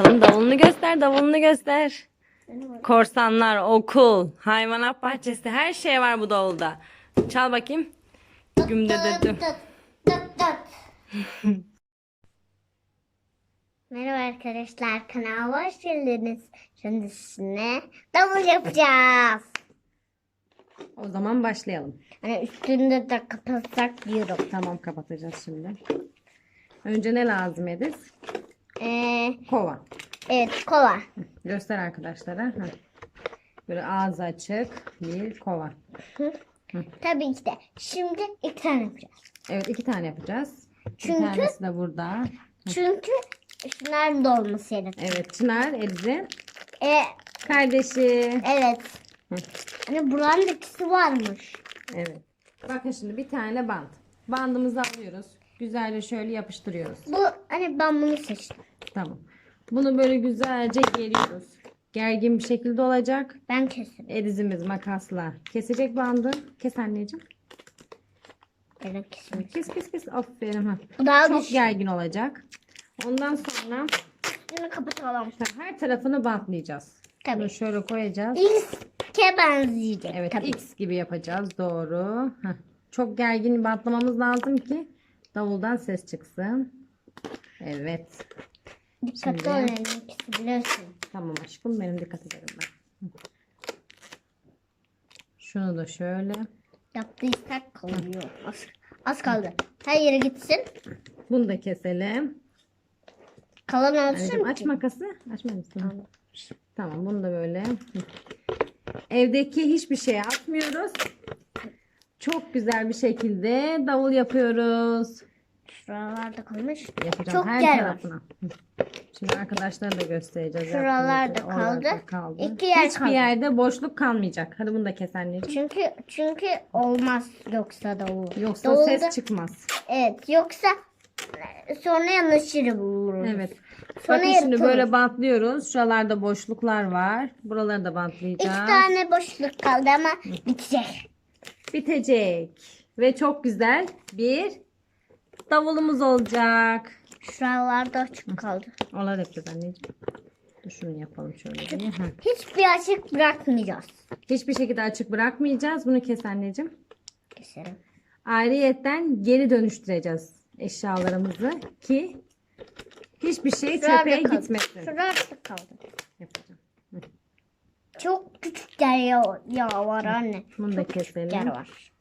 bakalım. Davulunu göster, davulunu göster. Korsanlar, okul, hayvanat bahçesi her şey var bu davulda. Çal bakayım. Güm de de düm. Merhaba arkadaşlar kanalıma hoş geldiniz. Şimdi sizinle davul yapacağız. O zaman başlayalım. Hani üstünde de kapatsak diyorum. Tamam kapatacağız şimdi. Önce ne lazım Ediz? Ee, Kova. evet kova. Göster arkadaşlara. Heh. Böyle ağzı açık bir kova. Tabii ki de. Şimdi iki tane yapacağız. Evet iki tane yapacağız. Çünkü- Bir tanesi de burada. Çünkü şunların da olması gerekiyor. Evet Çınar Ediz'in Ee, kardeşi. evet. Hı. Hani buranın ikisi varmış. Evet. Bakın şimdi bir tane bant. Bandımızı alıyoruz. Güzelce şöyle yapıştırıyoruz. Bu hani ben bunu seçtim. Tamam. Bunu böyle güzelce geriyoruz. Gergin bir şekilde olacak. Ben kesin. Edizimiz makasla kesecek bandı. Kes anneciğim. Evet kesin. Kes kes kes. Aferin. Ha. Daha Çok güçlü. gergin olacak. Ondan sonra Üstünü kapatalım. her tarafını bantlayacağız. Tabii. Bunu şöyle koyacağız. X'e benzeyecek. Evet tabii. X gibi yapacağız. Doğru. Heh. Çok gergin bantlamamız lazım ki davuldan ses çıksın. Evet. Dikkatli Şimdi- olun. ikisi biliyorsun. Tamam aşkım benim dikkat ederim ben. Şunu da şöyle. Yaptıysak kalıyor. Az, az kaldı. Her yere gitsin. Bunu da keselim. Kalan olsun Anneciğim ki. aç makası. Açma mısın? Tamam. Tamam bunu da böyle. Evdeki hiçbir şey atmıyoruz. Çok güzel bir şekilde davul yapıyoruz. Şuralarda kalmış. Yapacağım Çok her yer var. tarafına. Hı. Şimdi arkadaşlara da göstereceğiz. Şuralarda yaptığımızı. Oralarda kaldı. kaldı. İki yer Hiçbir kaldı. yerde boşluk kalmayacak. Hadi bunu da kes anneciğim. Çünkü çünkü olmaz yoksa davul. Yoksa Davulda- ses çıkmaz. Evet yoksa sonra yanlış yeri buluruz. Evet. Sonra Bakın şimdi yırtılır. böyle bantlıyoruz. Şuralarda boşluklar var. Buraları da İki bantlayacağız. tane boşluk kaldı ama bitecek. Bitecek. Ve çok güzel bir davulumuz olacak. Şuralarda açık kaldı. Onlar yapacağız anneciğim. Dur şunu yapalım şöyle. bir. Hı. Hiçbir açık bırakmayacağız. Hiçbir şekilde açık bırakmayacağız. Bunu kes anneciğim. Keselim. Ayrıyetten geri dönüştüreceğiz eşyalarımızı ki hiçbir şey Şurada çöpe kaldı. gitmesin. Şurada kaldı. Yapacağım. Çok küçük yer ya, ya var anne. Bunu da Çok küçük yer keselim. var.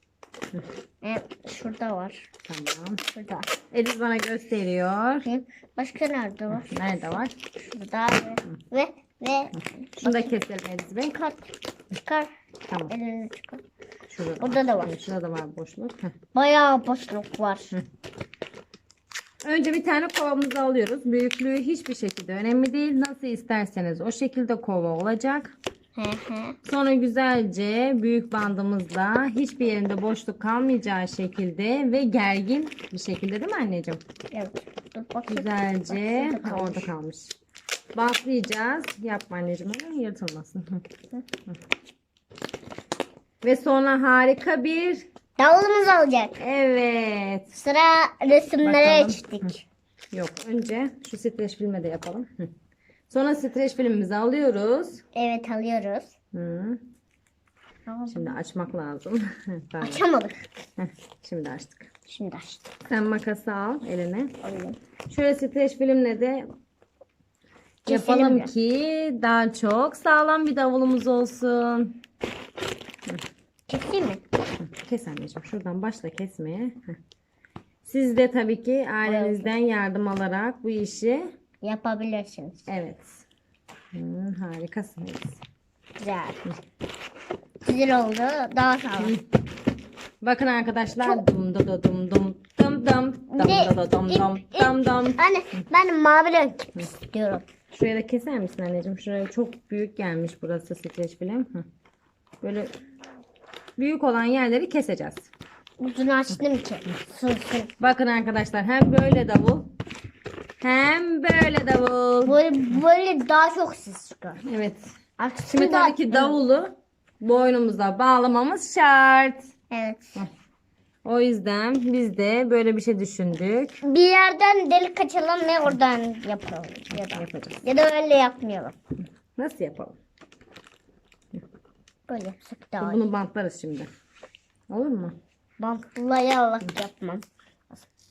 Evet, şurada var. Tamam. Şurada. Ediz bana gösteriyor. Hı. Başka nerede var? Nerede var? Şurada ve ve ve Şunu da keselim Ediz Bey. çıkar. Çıkar. Tamam. Elini çıkar. Şurada, Burada da var. Evet, şurada da var boşluk. Heh. Bayağı boşluk var. Önce bir tane kovamızı alıyoruz. Büyüklüğü hiçbir şekilde önemli değil. Nasıl isterseniz o şekilde kova olacak. He he. Sonra güzelce büyük bandımızla hiçbir yerinde boşluk kalmayacağı şekilde ve gergin bir şekilde değil mi anneciğim? Evet. Dur bakayım. Güzelce Bak, Ha, orada kalmış. Bantlayacağız. Yapma anneciğim öyle yırtılmasın. Ve sonra harika bir Davulumuz olacak. evet. Sıra resimlere Bakalım. geçtik. Yok önce şu streç filmi de yapalım. Hı. Sonra streç filmimizi alıyoruz. Evet alıyoruz. Hı. Şimdi açmak lazım. tamam. Açamadık. Heh, Şimdi açtık. Şimdi açtık. Sen makası al eline. Alayım. Şöyle streç filmle de Keselim yapalım ya. ki daha çok sağlam bir davulumuz olsun. Keseyim mi? Kes anneciğim. Şuradan başla kesmeye. Heh. Siz de tabii ki ailenizden yardım alarak bu işi Yapabilirsiniz. evet. Hı, harikasınız. Güzel. Güzel oldu. Daha sağlam. Bakın arkadaşlar. Dum dum dum dum dum dum dum dum dum dum dum dum. Anne ben mavi renk istiyorum. Şuraya da keser misin anneciğim? Şuraya çok büyük gelmiş burası streç. Hı. Böyle büyük olan yerleri keseceğiz. Uzun açtım ki. Sılsın. Bakın arkadaşlar hem böyle davul hem böyle davul. Böyle, böyle daha çok ses çıkar. Evet. Aksine Şimdi tabii ki davulu boynumuza bağlamamız şart. Evet. O yüzden biz de böyle bir şey düşündük. Bir yerden delik açalım ve oradan yapalım. Ya da, Yapacağız. ya da öyle yapmayalım. Nasıl yapalım? Böyle yapsak daha iyi. Bunu bantlarız şimdi. Olur mu? Bantlayarak yapmam.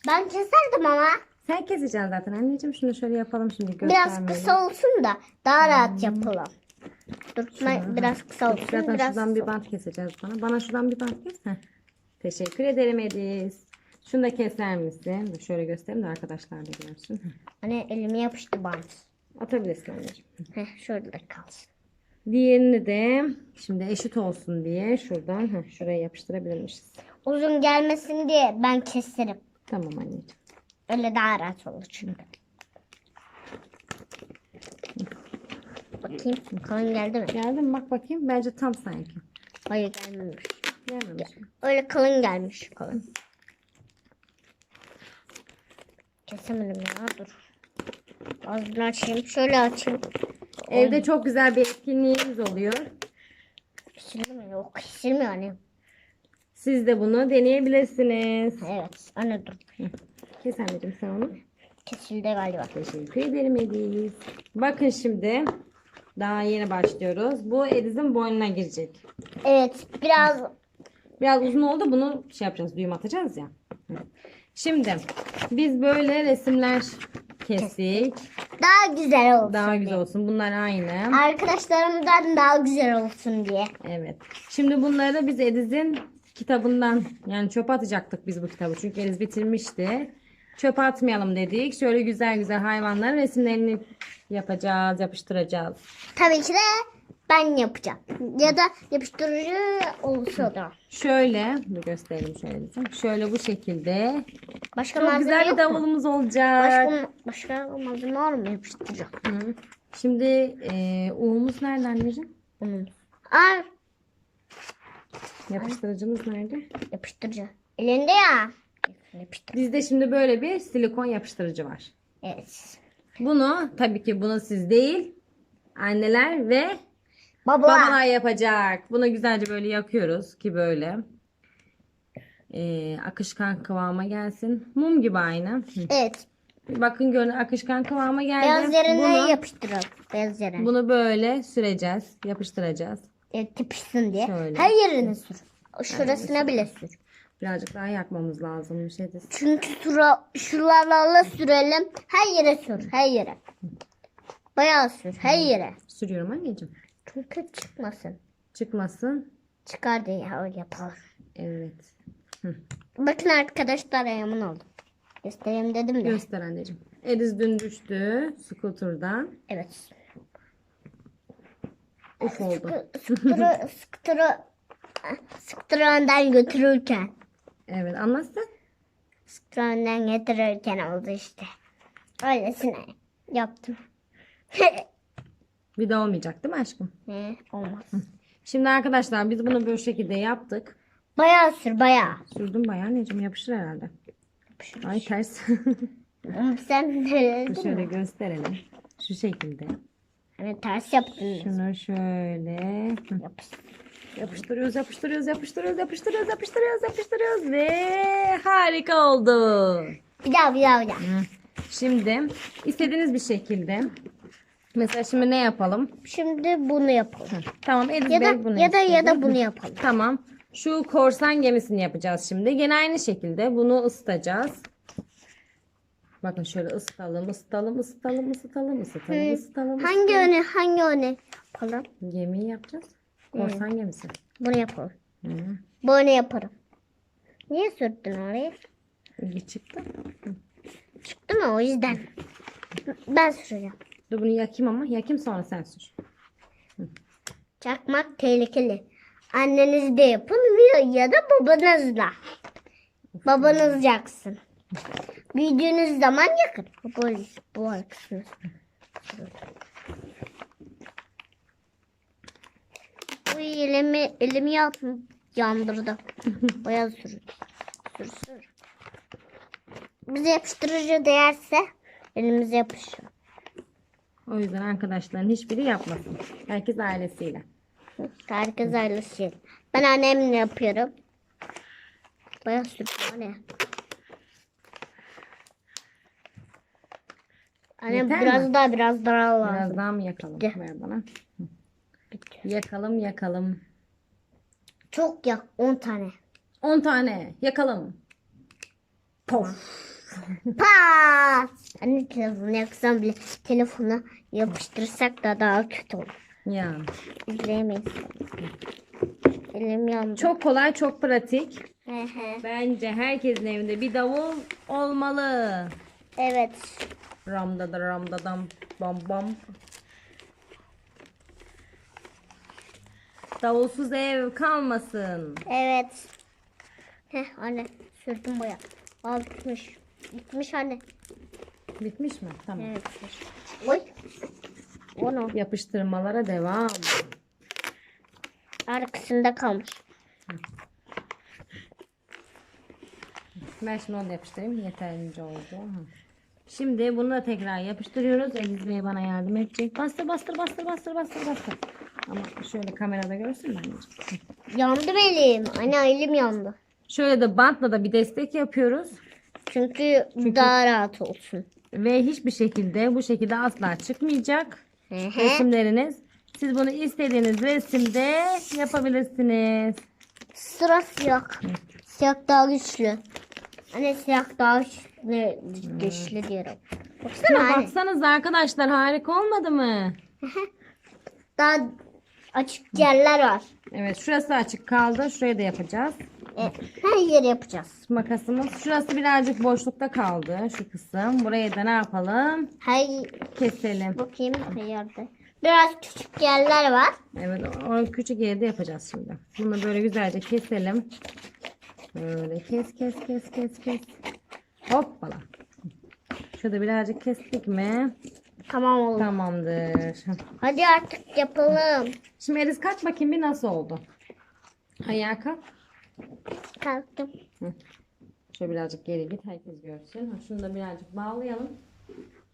Ben keserdim ama. Sen keseceksin zaten anneciğim. Şunu şöyle yapalım şimdi Biraz göstermeyelim. kısa olsun da daha rahat yapalım. Dur, biraz kısa olsun. Zaten biraz şuradan bir bant keseceğiz bana. Bana şuradan bir bant kes. Heh. Teşekkür ederim Ediz. Şunu da keser misin? Dur şöyle göstereyim de arkadaşlar da görsün. Hani elime yapıştı bant. Atabilirsin anneciğim. Heh, şöyle kalsın. Diğerini de şimdi eşit olsun diye şuradan heh, şuraya yapıştırabilirmişiz. Uzun gelmesin diye ben keserim. Tamam anneciğim. Öyle daha rahat olur çünkü. Bakayım kalın geldi mi? Geldi mi? Bak bakayım. Bence tam sanki. Hayır gelmemiş. Gelmemiş mi? Öyle kalın gelmiş kalın. Kesemedim ya dur. Ağzını açayım. Şöyle açayım. Evde çok güzel bir etkinliğimiz oluyor. Kesildi mi? Yok kesilmiyor anne. Siz de bunu deneyebilirsiniz. Evet anne dur. Kes anneciğim sen onu. Kesildi galiba. Teşekkür ederim Ediz. Bakın şimdi daha yeni başlıyoruz. Bu Ediz'in boynuna girecek. Evet biraz Biraz uzun oldu. Bunu şey yapacağız. Düğüm atacağız ya. Şimdi biz böyle resimler kestik. daha güzel olsun. Daha güzel diye. olsun. Bunlar aynı. Arkadaşlarımdan daha güzel olsun diye. Evet. Şimdi bunları biz Ediz'in kitabından yani çöpe atacaktık biz bu kitabı. Çünkü Ediz bitirmişti. Çöpe atmayalım dedik. Şöyle güzel güzel hayvanların resimlerini yapacağız, yapıştıracağız. Tabii ki de ben yapacağım. Ya da yapıştırıcı olsa da. Şöyle, dur göstereyim şöyle bizim. Şöyle bu şekilde. Başka Çok malzeme güzel bir yok mu? davulumuz olacak. Başka, başka malzeme var mı yapıştıracağım? Hı. Şimdi e, unumuz nerede anneciğim? Bunun. Aa, Yapıştırıcımız nerede? yapıştırıcı. Elinde ya. Bizde şimdi böyle bir silikon yapıştırıcı var. Evet. Bunu tabii ki bunu siz değil anneler ve Baba. babalar yapacak. Bunu güzelce böyle yakıyoruz ki böyle e, akışkan kıvama gelsin. Mum gibi aynı. Evet. Bakın görün akışkan kıvama geldi. Beyaz yerine bunu, yapıştıralım. Beyaz yerine. bunu böyle süreceğiz. Yapıştıracağız. Evet, yapışsın diye. Şöyle. Her yerine sür. Şurasına bile sür. Birazcık daha yakmamız lazım. Bir şey de Çünkü şura, şuralarla sürelim. Her yere sür. Her yere. Bayağı sür. Her yere. sürüyorum anneciğim. Çünkü çıkmasın. Çıkmasın. Çıkar diye öyle yapalım. Evet. Bakın arkadaşlar ayağımın oldu. Göstereyim dedim de. Göster anneciğim. Ediz dün düştü skuturdan. evet. Uf oldu. Sıktırı, sıktırı, sıktırı önden götürürken. Evet anlatsın. Sıktırı önden götürürken oldu işte. Öylesine yaptım. Bir de olmayacak değil mi aşkım? He, olmaz. Şimdi arkadaşlar biz bunu böyle şekilde yaptık. Bayağı sür bayağı. Sürdüm bayağı anneciğim yapışır herhalde. Ay ters. Sen değil şöyle mi? gösterelim. Şu şekilde. Hani ters yaptın. Şunu şöyle. Yapıştır. Yapıştırıyoruz, yapıştırıyoruz, yapıştırıyoruz, yapıştırıyoruz, yapıştırıyoruz, yapıştırıyoruz ve harika oldu. Bir daha bir daha bir daha. Şimdi istediğiniz bir şekilde mesela şimdi ne yapalım? Şimdi bunu yapalım. Tamam Ediz Ya da bunu ya da ya da bunu yapalım. Tamam. Şu korsan gemisini yapacağız şimdi. Gene aynı şekilde bunu ısıtacağız. Bakın şöyle ısıtalım, ısıtalım, ısıtalım, ısıtalım, ısıtalım, Hı. ısıtalım. Hangi ısıtalım. öne hangi öne yapalım? Gemiyi yapacağız. Korsan gemisi. Bunu yapalım. Hı. Bunu yaparım. Niye sürdün oraya? Bir çıktı. Çıktı mı o yüzden? Ben süreceğim. Dur bunu yakayım ama yakayım sonra sen sür. Çakmak tehlikeli. Anneniz de yapın ya da babanızla. Babanız yaksın. Büyüdüğünüz zaman yakın. Bu, bu arkasını. Bu elimi, elimi yap, yandırdı. Bayağı sür. Sür sür. Bize yapıştırıcı değerse elimize yapışır. O yüzden arkadaşların hiçbiri yapmasın. Herkes ailesiyle. Herkes şey. Ben annemle yapıyorum. Bayağı sürdüm anne. Anne Yeter biraz mi? daha biraz daha lazım. Biraz daha mı yakalım? Ver bana. Yakalım yakalım. Çok yak 10 tane. 10 tane yakalım. Pof. Pat! Anne telefonu yaksam bile telefona yapıştırsak da daha kötü olur. Ya. İzleyemeyiz. Elim yandı. Çok kolay, çok pratik. Hı hı. Bence herkesin evinde bir davul olmalı. evet. Ramda da ramda dam bam bam. Davulsuz ev kalmasın. Evet. Heh anne sürdüm boya. Al bitmiş. Bitmiş anne. Bitmiş mi? Tamam. Evet. Oy. Onu Yapıştırmalara devam. arkasında kalmış. Ben şimdi onu da yapıştırayım. Yeterince oldu. Hı. Şimdi bunu da tekrar yapıştırıyoruz. Eliz Bey bana yardım edecek. Bastır bastır bastır bastır bastır bastır. Ama şöyle kamerada görsün mü anneciğim? Yandı benim. Anne elim yandı. Şöyle de bantla da bir destek yapıyoruz. Çünkü, daha rahat olsun. Ve hiçbir şekilde bu şekilde asla çıkmayacak. Hı hı. resimleriniz. Siz bunu istediğiniz resimde yapabilirsiniz. Sıra siyah. Siyah daha güçlü. Anne siyah daha güçlü, güçlü diyorum. Baksana Şuna baksanız arkadaşlar harika olmadı mı? Daha açık yerler var. Evet şurası açık kaldı. Şuraya da yapacağız. E, her yeri yapacağız. Makasımız. Şurası birazcık boşlukta kaldı. Şu kısım. Burayı da ne yapalım? Her Keselim. bakayım her yerde. Biraz küçük yerler var. Evet o o küçük yerde yapacağız şimdi. Bunu böyle güzelce keselim. Böyle kes kes kes kes kes. Hoppala. Şurada birazcık kestik mi? Tamam oldu. Tamamdır. Hadi artık yapalım. Şimdi Eliz kalk bakayım bir nasıl oldu. Ayağa kalk. Kalktım. Şöyle birazcık geri git herkes görsün. Ha, Şunu da birazcık bağlayalım.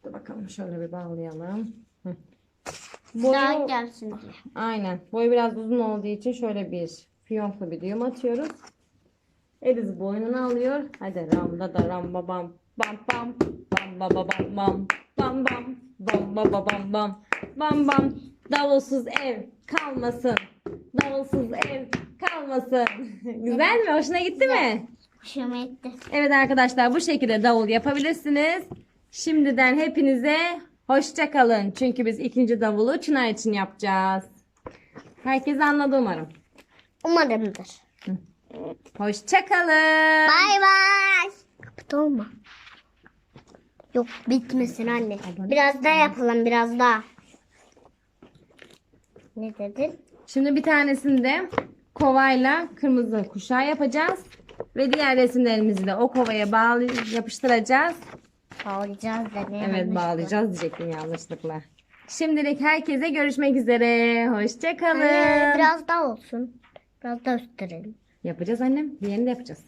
Dur bakalım şöyle bir bağlayalım. Hı. Daha Boyu, gelsin diye. aynen. Boyu biraz uzun olduğu için şöyle bir fiyonklu bir düğüm atıyoruz. Eliz boynunu alıyor. Hadi ramda da ram ba bam bam bam bam ba ba bam bam bam bam bam ba ba bam bam bam bam davulsuz ev kalmasın. Davulsuz ev kalmasın. Güzel mi? Hoşuna gitti mi? Hoşuma gitti. Evet arkadaşlar bu şekilde davul yapabilirsiniz. Şimdiden hepinize hoşça kalın. Çünkü biz ikinci davulu Çınar için yapacağız. Herkes anladı umarım. Umarımdır. Hoşça kalın. Bay bay. Kapıda olma. Yok bitmesin anne. Biraz daha yapalım biraz daha. Ne dedin? Şimdi bir tanesini de kovayla kırmızı kuşağı yapacağız. Ve diğer resimlerimizi de o kovaya bağlı yapıştıracağız. Bağlayacağız dedi. Evet bağlayacağız diyecektim yanlışlıkla. Şimdilik herkese görüşmek üzere. Hoşça kalın. Anne, biraz daha olsun. Biraz daha üstlerelim. Yapacağız annem. Diğerini de yapacağız.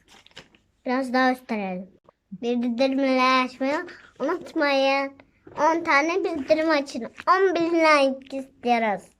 Biraz daha üstlerelim. Bildirimleri açmayı unutmayın. 10 tane bildirim açın. 10 bin like istiyoruz.